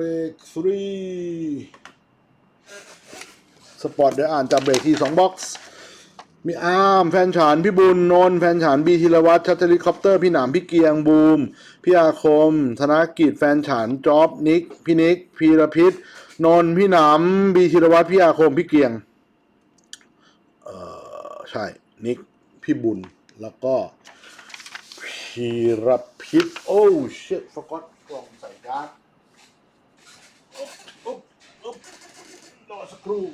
เบรกฟรีสปอร์ตเดี๋ยวอ่านจากเบรกที่สองบ็อกซ์มีอาร์มแฟนฉันพี่บุญนนท์แฟนฉันบีธีรวัตรชัตเทลิคอปเตอร์ พี่หนามพี่เกียงบูม พี่อาคม ธนกิจแฟนฉันจ๊อบนิก พี่นิกพีรพิษนนท์พี่หนามบีธีรวัตรพี่อาคม พี่เกียง เออใช่ นิก พี่บุญ แล้วก็ พีรพิษโอ้เชิตฟกอตกล่องใส่การ์ดอุ๊บอุ๊บอุ๊บรอสัก ครู่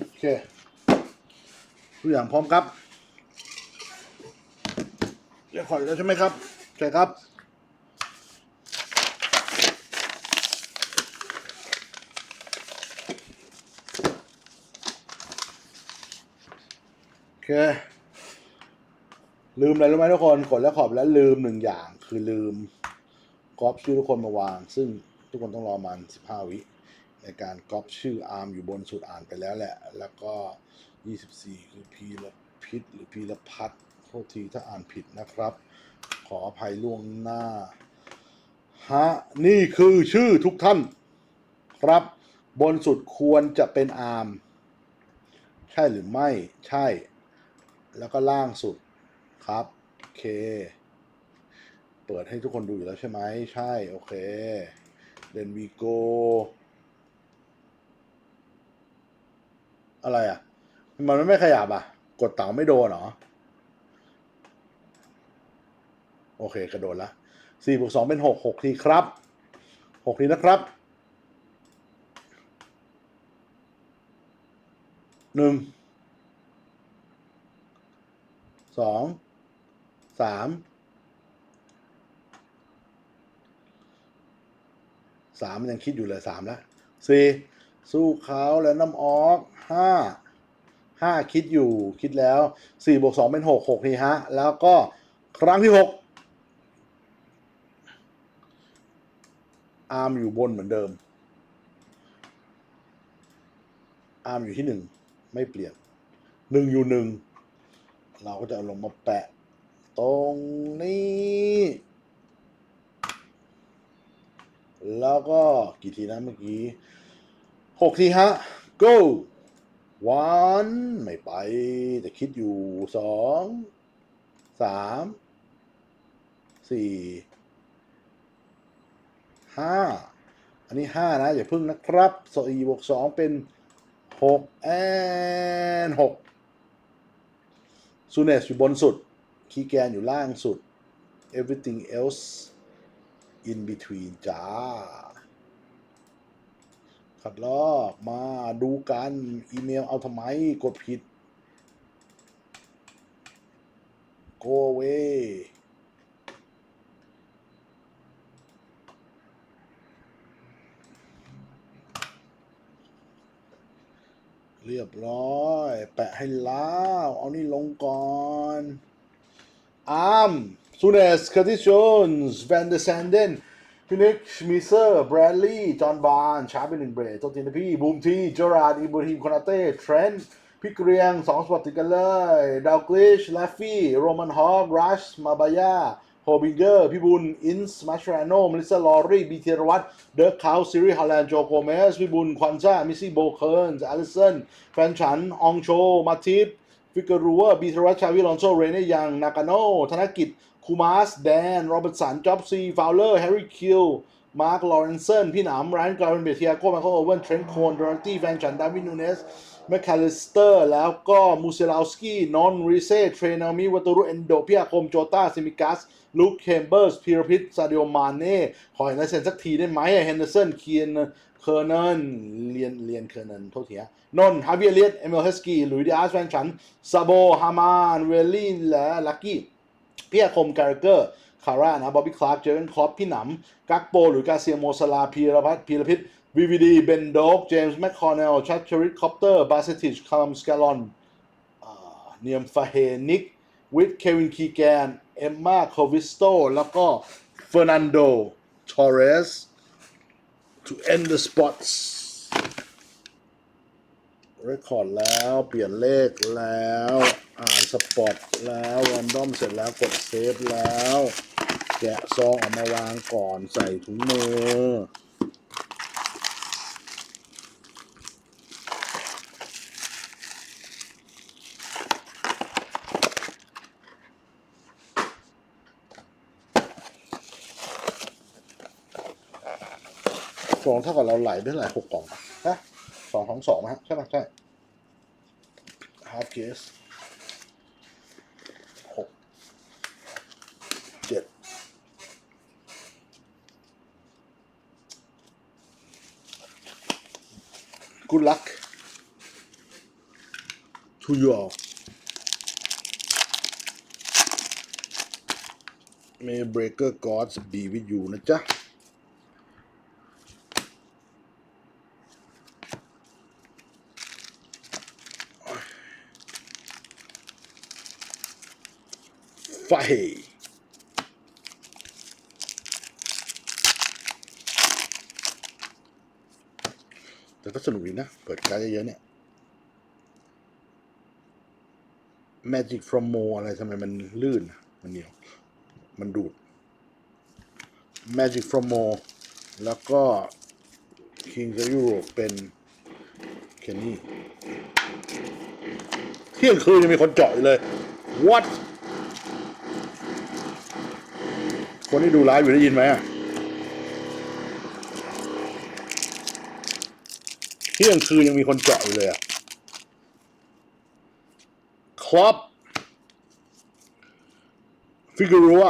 โอเคทุกอย่างพร้อมครับเรียกขอดแล้วใช่ไหมครับ ใช่ครับโอเคลืมอะไรรู้ไหมทุกคนกดแล้วขอบแล้วลืมหนึ่งอย่างคือลืม ก๊อปชื่อทุกคนมาวาง ซึ่งทุกคนต้องรอมันสิบห้าวิในการก๊อปชื่ออาร์มอยู่บนสุดอ่านไปแล้วแหละ แล้วก็ 24 คือพีรพิษหรือพีรพัฒน์โทษทีถ้าอ่านผิดนะครับ ขออภัยล่วงหน้า ฮะ นี่คือชื่อทุกท่าน ครับ บนสุดควรจะเป็นอาร์มใช่หรือไม่ใช่ แล้วก็ล่างสุดครับ โอเค เปิดให้ทุกคนดูอยู่แล้วใช่ไหม ใช่ โอเคเดนวีโกอะไรอะ มันไม่ขยับอะ กดเต่าไม่โดนเหรอ โอเค กระโดดละสี่บวกสองเป็นหกหกทีครับหกทีนะครับหนึ่งสองสามามมันยังคิดอยู่เลยสามแล้วสี่สู้เขาแล้วน้ำออกห้าห้าคิดอยู่คิดแล้วสี่บวกสองเป็นหกหกทีฮะ แล้วก็ครั้งที่หกอาร์มอยู่บนเหมือนเดิม อาร์มอยู่ที่หนึ่งไม่เปลี่ยนหนึ่งอยู่หนึ่งเราก็จะลงมาแปะ ตรงนี้ แล้วก็กี่ทีนะเมื่อกี้หกทีฮะ go one ไม่ไป แต่คิดอยู่สองสามสี่ห้าอันนี้ห้านะ อย่าพึ่งนะครับสี่บวกสองเป็นหกแอนหกซูเนสอยู่บนสุด คีแกนอยู่ล่างสุด everything else in between จ้าขัดลอกมาดูกัน อีเมลเอาทำไม กดผิด go away เรียบร้อย แปะให้แล้ว เอานี่ลงก่อน อ้าม ซูเนสคอร์ติชโจนส์แวนเดอร์แซนเดนฟินิกชมิเซอร์แบรดลีย์จอห์นบาร์นชาร์ปเป็นหนึ่งเบรดโตตินพี่ บูมทีเจอราร์ดอิบราฮิมคอนาเต้เทรนต์พี่เรียงสองสปอตติกันเลยดาวกลิชลาฟฟี่โรมันฮอกรัชมาบายาโฮบิงเกอร์พี่บุญอินส์มาชราโนมลิซาลอรี่บีเทรวัตเดอะคาวซิริฮอลแลนด์โจโกเมสพี่บุญควันซ่ามิซี่โบเคิร์นอลิสันแฟนฉันอองโชมาทิปฟิกเกอรัวบีทรัชชาวิลอนโซเรเนยังนากาโนธนกิจ คูมาสแดน โรเบิร์ตสันจ็อบซี ฟาวเลอร์ แฮร์รี่คิลมาร์ค ลอเรนเซนพี่หนามไรน์กาเวนเบเทียโก้มาโคโอเวนเทรนโคนดอร์ตี้ แฟนฉัน ดาวินนูเนสแมคคาลิสเตอร์ แล้วก็มูเซลาวสกี้ นอนริเซ่ เทรนามิวัตรุเอนโดพิอาคม โจตาซิมิกัส ลูค เคมเบอร์ส พีรพิษซาดิโอ มาเน่ ขอเห็นลายเซ็นสักทีได้ไหมเฮนเดอร์สัน เคียนเคอร์เนนเรียนเรียนเคอร์เนนโทษทีฮะนนท์ฮาเวียเลียตเอเมลเฮสกี้หลุยดิอาสแฟนฉันซาโบฮามาน เวลลี่และลักกี้ พี่อาคมการ์เกอร์คาร่านะบ๊อบบี้คลาร์กเจอร์นคลอปพี่หนำกักโป หรือ กาเซียโมซาลาพีรพัฒน์พีรพิษวีวีดีเบนโดกเจมส์แมคคอร์เนลชัตชริตคอปเตอร์บาเซติชคาลัมสกาลอนเนียมฟาเฮนิกวิดเควินคีแกนเอมมาโควิสโตแล้วก็เฟอร์นันโดทอเรส to end the spots เรคคอร์ดแล้วเปลี่ยนเลขแล้ว อ่านสปอตแล้ว r รนดอมเสร็จแล้วกดเซฟแล้ว แกะซองออกมาวางก่อนใส่ถุงมือสองเท่ากับเราไหลได้หลายหกกล่องปะฮะ สองของสองนะฮะใช่ไหมใช่ half case หกเจ็ดกูลัก to you all may breaker gods be with you นะจ๊ะ ฟ แต่ก็สนุกดีนะ เปิดการดเยอะๆเนี่ย Magic from Mo อะไรทำไมมันลื่น มันเหนียว มันดูด Magic from Mo แล้วก็ King of Europe เป็นเคนนี่เที่ยงคืนยังมีคนเจาะอยู่เลย What คนที่ดูไลฟ์อยู่ได้ยินไหมอะเที่ยงคืนยังมีคนเจาะอยู่เลยอะครับฟิก u รัว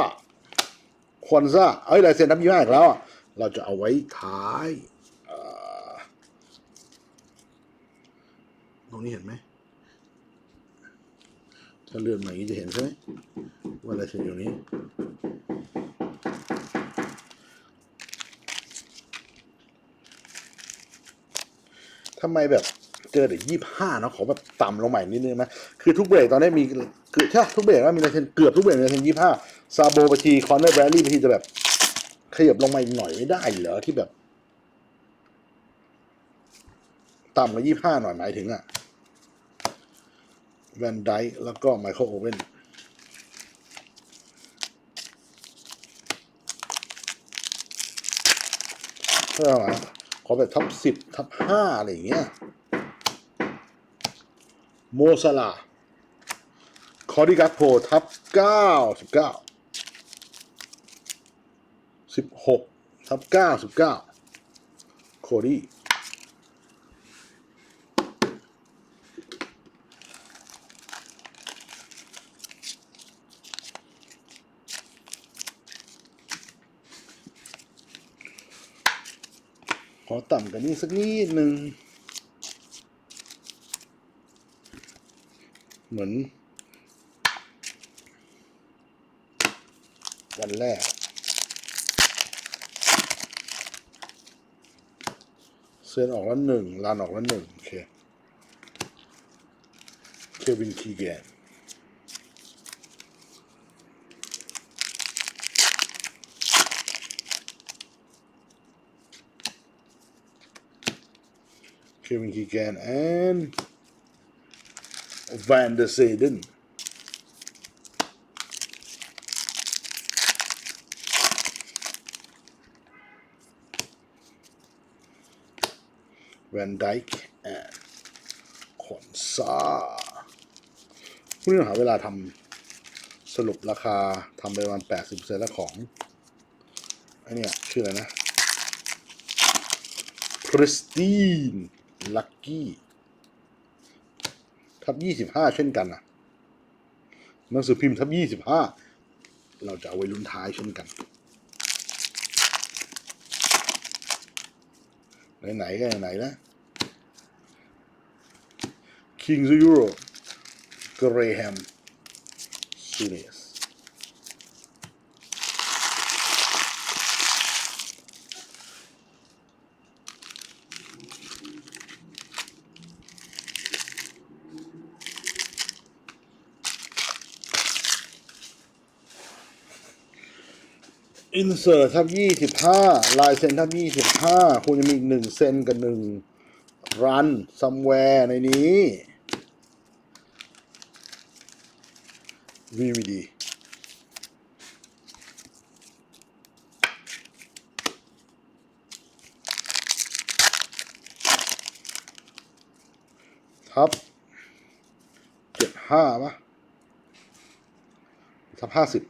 ควนซ่าเอ้ยลายเซ็นนับยี่ห้าอีกแล้วเราจะเอาไว้ท้ายตรงนี้เห็นไหมถ้าเลื่อนมาอย่างนี้จะเห็นใช่ไหมว่าลายเซ็นอยู่นี้ ทำไมแบบเจอแต่ยี่ห้าเนาะขอแบบต่ำลงใหม่นิดนึงไหมคือทุกเบรกตอนนี้มีคือใช่ทุกเบรกว่ามีลเซนเกือบทุกเบรกมีลเซนยี่ห้าซาโบบางทีคอนเนอร์แบรลี่บางทีจะแบบขยับลงมาอีกหน่อยไม่ได้เหรอที่แบบ ต่ำกว่ายี่ห้าหน่อยหมายถึงอะแวนไดแล้วก็ไมเคิลโอเว่นเพื่อมา ขอแบบท็อปสิบท็อปห้าอะไรอย่างเงี้ย โมซาลาคอร์ดิกัสโพทับเก้าสิบเก้าสิบหกทับเก้าสิบเก้าโคดี้ ขอต่ำกันนี้สักนิดหนึ่งเหมือน วันแรกเซนออกแล้วหนึ่งลานออกแล้วหนึ่งโอเคเควินคีแกน เควินคีแกน and Van der Zeden แวนไดค์แอนขนซาพรุ่งนี้หาเวลาทำสรุปราคาทำไปประมาณแปดสิบเซนต์แล้วของไอเนี่ยชื่ออะไรนะ Pristine Lucky ทับยี่สิบห้าเช่นกันนะหนังสือพิมพ์ทับยี่สิบห้าเราจะเอาไว้ลุ้นท้ายเช่นกัน ไหนๆก็ไหนนะ Kings Euro Graham s u n e s อินเสิร์ททับยี่สิบห้าลายเซ็นทับยี่สิบห้าคุณจะมีอีกหนึ่งเซนกับหนึ่งรันซัมแวร์ในนี้ VVD ทับเจ็ดห้าปะทับห้าสิบ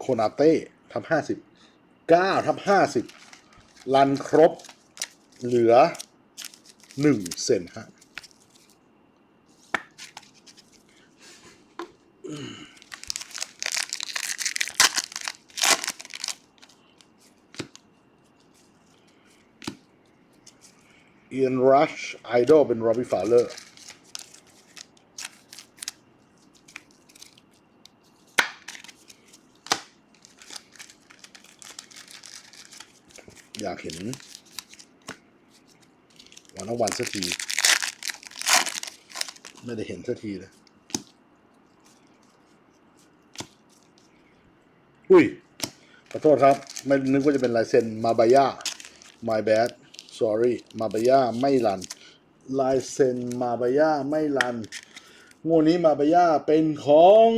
โคนาเต้ ทับห้าสิบเก้าทับห้าสิบรันครบเหลือหนึ่งเซนฮะเอียนรัชไอดอลเป็นโรบิฟาเลอร์ อยากเห็นวันนวันสักที ไม่ได้เห็นสักทีเลย อุ้ย ขอโทษครับ ไม่นึกว่าจะเป็นลายเซ็นมาบายา my bad sorry มาบายาไม่รัน ลายเซ็นมาบายาไม่รันงวดนี้มาบายาเป็นของ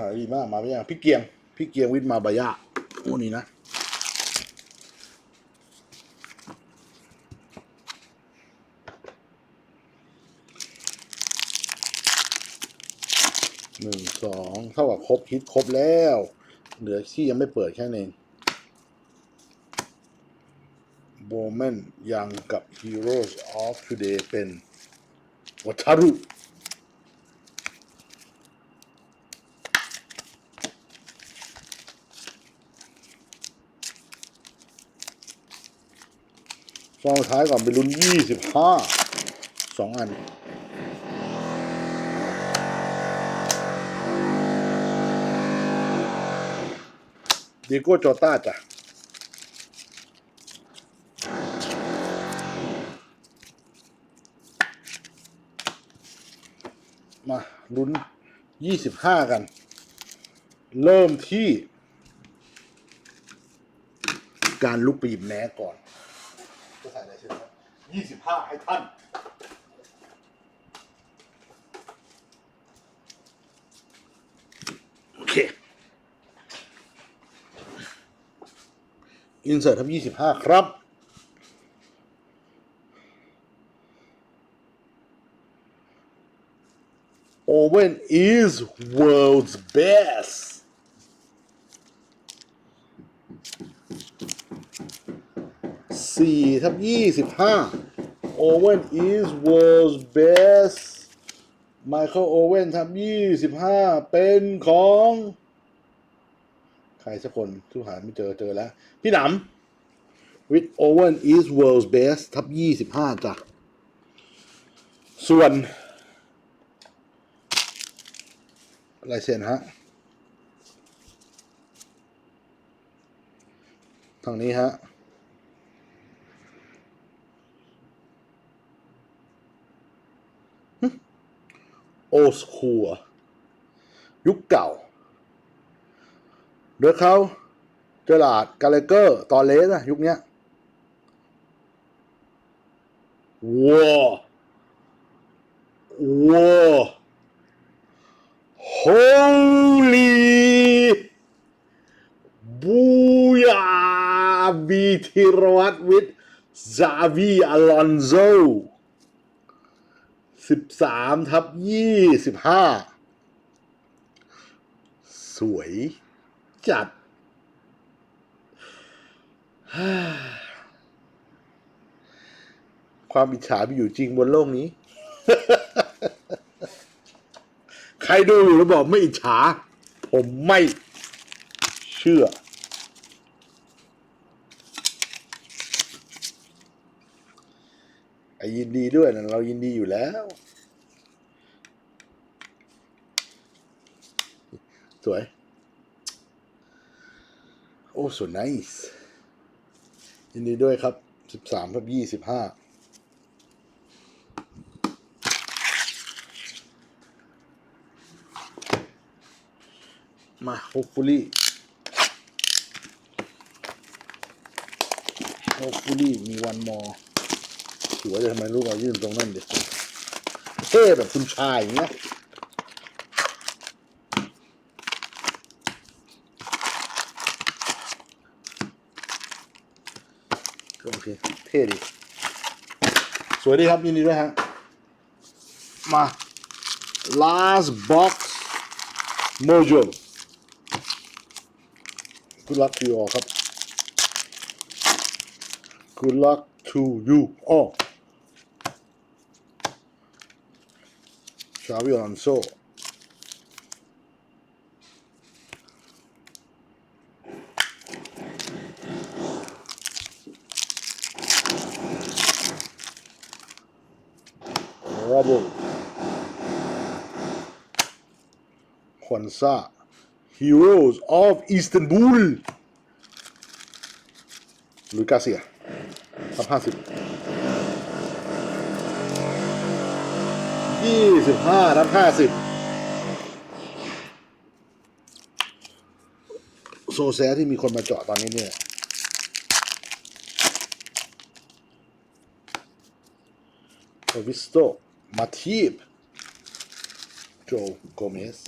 สถานดีมากมาบายาพี่เกียง พี่เกียงวิทย์มาบายางวดนี้นะหนึ่งสองเท่ากับครบฮิตครบแล้ว เหลือที่ยังไม่เปิดแค่นั้นเองโบแมนยังกับ Heroes of Today เป็นวัชรุ องท้ายก่อนเป็นรุ่นยี่สิบห้าสองอันดีโก้โจต้าจ้ะมาลุ้นยี่สิบห้ากัน เริ่มที่ การลุกไปหยิบแหนก่อน จะใส่อะไรใช่ไหมยี่สิบห้าให้ท่าน โอเค อินเสิร์ตทับยี่สิบห้าครับ Owen is world's best สี่ทับยี่สิบห้า Owen is world's best Michael Owen ทับยี่สิบห้าเป็นของ ใครสักคนทุกหาไม่เจอเจอแล้ว พี่หนำ with Owen is world's best ทับยี่สิบห้าจ้ะ ส่วนลายเซ็นฮะ ทางนี้ฮะ โอสคูลยุคเก่าโดยเขาเจอราร์ดกาเลเกอร์ตอนเลสอะยุคเนี้ยว้าวว้าว holy บูยาบีธีรวัตรวิทซาวีอลอนโซ สิบสามทับยี่สิบห้าสวยจัด ความอิจฉามีอยู่จริงบนโลกนี้ ใครดูอยู่แล้วบอกไม่อิจฉา ผมไม่เชื่อ ไอ้ ยินดีด้วยนะเรายินดีอยู่แล้ว สวย โอ้สวย nice ยินดีด้วยครับสิบสามทับยี่สิบห้ามา hopefully hopefully มีวันมอ อว่าจะทำไมลูกเรายื่นตรงนั้นเด็กเท่แบบคุณชายอย่างเงี้ยก็โอเค เท่ดี สวยดีครับ ยินดีด้วยฮะ มา last box mojo good luck to you all ครับ good luck to you all ชาวิออนโซ Rubble ควันซ่า Heroes of Istanbul หรือกาเซียทับห้าสิบ ยี่สิบห้าทับห้าสิบโซแซที่มีคนมาเจาะตอนนี้เนี่ย Visto Matip Joe Gomez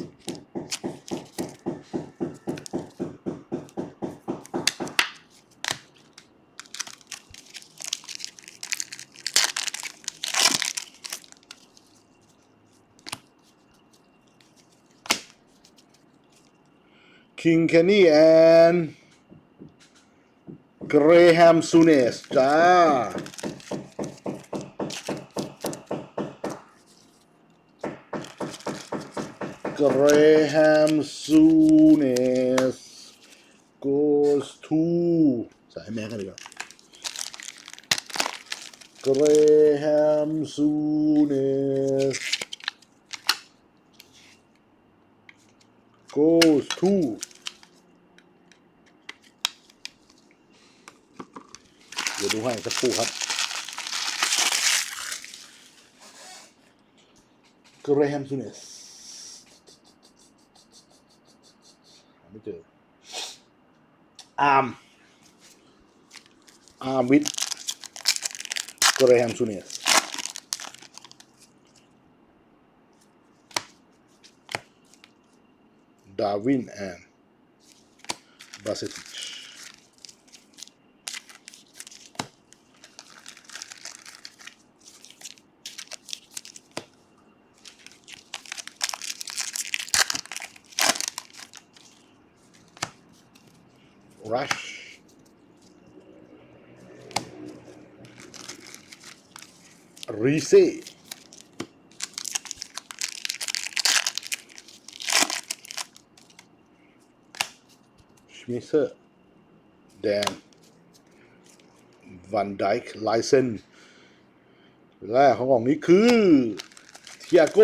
King Kenny and Graham Sunes จ้า Graham Souness goes to ใส่ให้แม่กันดีกว่า Graham Souness goes to ดูให้สักครู่ครับ Graham Souness หาไม่เจออาร์มอาร์มวิทกรแฮมซูเนสดาวินแอนบาเซติช รัชรีเซ่ชมิเซอร์ แดน วันไดค์ไลเซนแรกของกล่องนี้คือเทียโก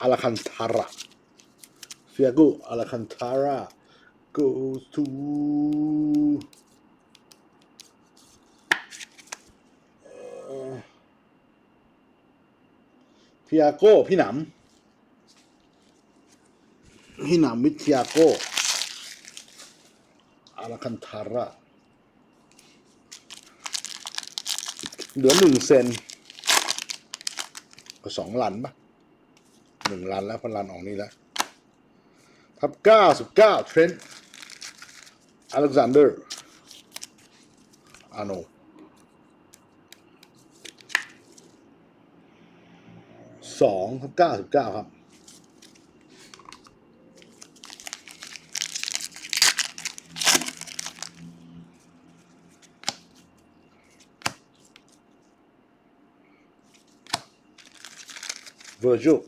อาราคันทาราเทียโกอาราคันทารา goes to พิอาโก้ พี่หนำพี่หนำวิทยาโก้อาราคันทาระเหลือหนึ่งเซนก็สองลันปะหนึ่งลันแล้วเพนลันออกนี่แล้วทับเก้าสิบเก้าเทรนต์ อเล็กซานเดอร์อาโนสองเก้าสิบเก้าครับ Virgil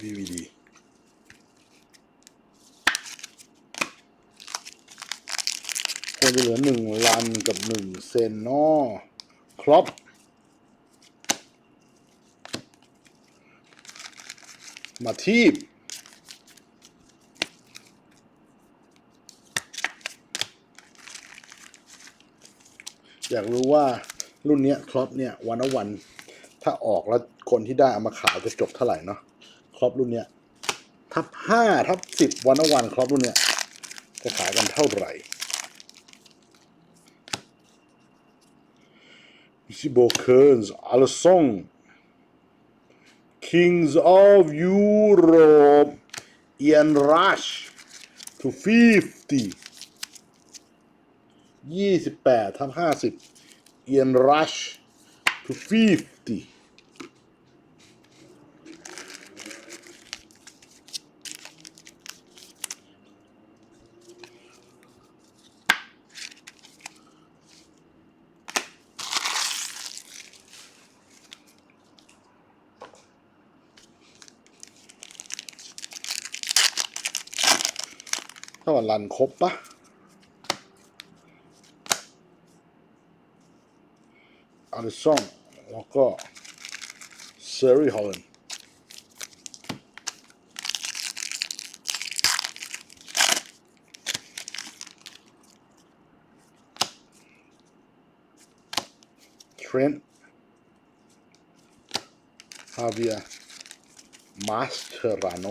DVD ควรจ จะเหลือหนึ่งลันกับหนึ่งเซนนอครบมาทีบอยากรู้ว่ารุ่นเนี้ยครอปเนี่ยวันละวัน ถ้าออกแล้วคนที่ได้เอามาขายจะจบเท่าไหร่เนาะครอปรุ่นเนี้ยทับห้าทับสิบวันละวันครอปรุ่นเนี้ยจะขายกันเท่าไหร่ Tiborcans, Alessong, Kings of Europe, Ian Rush to 50 28ทำ50 Ian Rush to 50 มันรันครบปะอาริซองแล้วก็เซรีฮอลแลนด์เทรนด์ฮาเวียมาสเตอราโน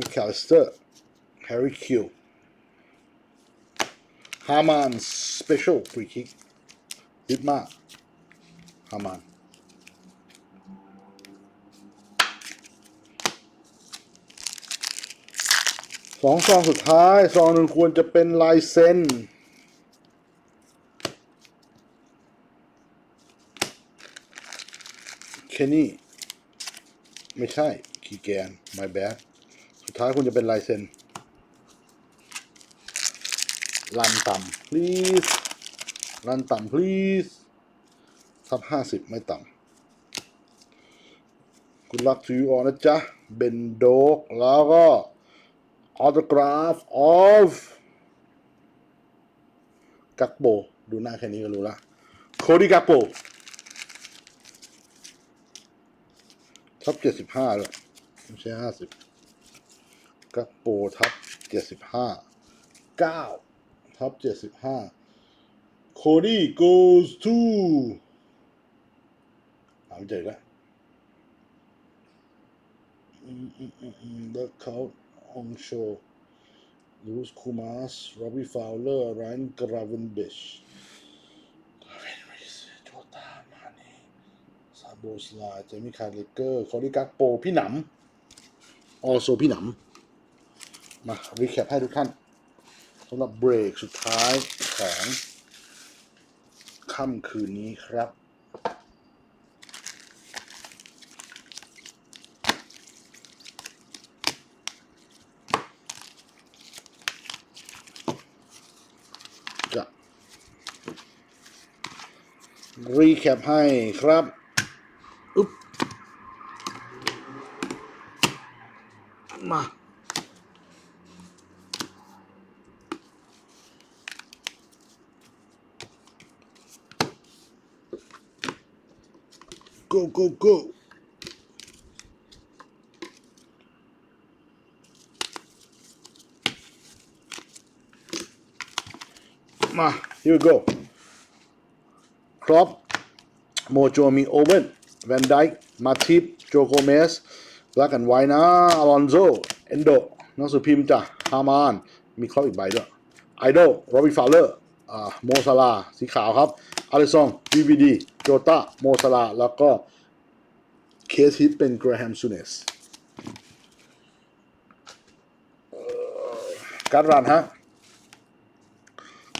McAllister, Harry Q, Haman Special Free Kick ฮิตมาก Haman สองซองสุดท้ายซองหนึ่งควรจะเป็นลายเซ็นเคนี่ ไม่ใช่ คีแกน my bad สุดท้ายคุณจะเป็นลายเซ็นรันต่ำ please รันต่ำ please ทับห้าสิบไม่ต่ำ good luck to you all นะจ๊ะเบนโดก แล้วก็ autograph of กักโบ ดูหน้าแค่นี้ก็รู้ละโคดีกักโบทับเจ็ดสิบห้าเลยไม่ใช่ห้าสิบ กักโปทับเจ็ดสิบห้าเก้าทับเจ็ดสิบห้าโคดี้ goes to หาไม่เจอแล้วอืมอืมอืมอืม The Count on Show ลูสคูมาสโรบี้ฟาวเลอร์ไรนกราเวนบิชกราเวนบิชโจตามาเน่ซาโบสลาเจมี่คาร์เลเกอร์โคดี้กักโป พี่หนำ also พี่หนำ มารีแคปให้ทุกท่านสำหรับเบรกสุดท้ายของค่ำคืนนี้ครับ จะรีแคปให้ครับอุ๊บมา go go go มา here we go ครอปโมโจมีโอเวนแวนไดค์มาทิปโจโกเมสลักกันไว้นะอลอนโซเอนโดหนังสือพิมพ์จ้ะฮามาน มีครอปอีกใบด้วยไอดอลโรบิฟาเลอร์อ่าโมซาลาสีขาวครับ อาริซองดีวีดีโจตาโมซาลาแล้วก็เคสฮิตเป็นกราแฮมซูเนสการดรันฮะ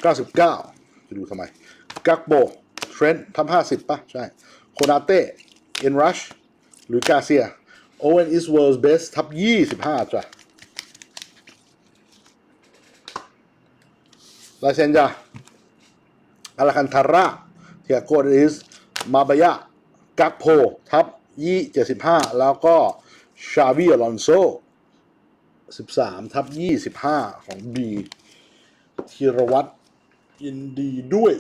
99 จะดูทำไม กักโบ เทรนท์ทำ50 ป่ะ ใช่ โคนาเต้ เอ็นรัช หรือกาเซีย โอเวนอิสเวิร์สเบสทับ 25 จ้ะลายเซนจ้ะ อาราคันทาร่าเทียโกริส มาบายะ กักโพ ทับยี่75แล้วก็ชาวีอลอนโซ13ทับ25ของบีธีรวัตรยินดีด้วย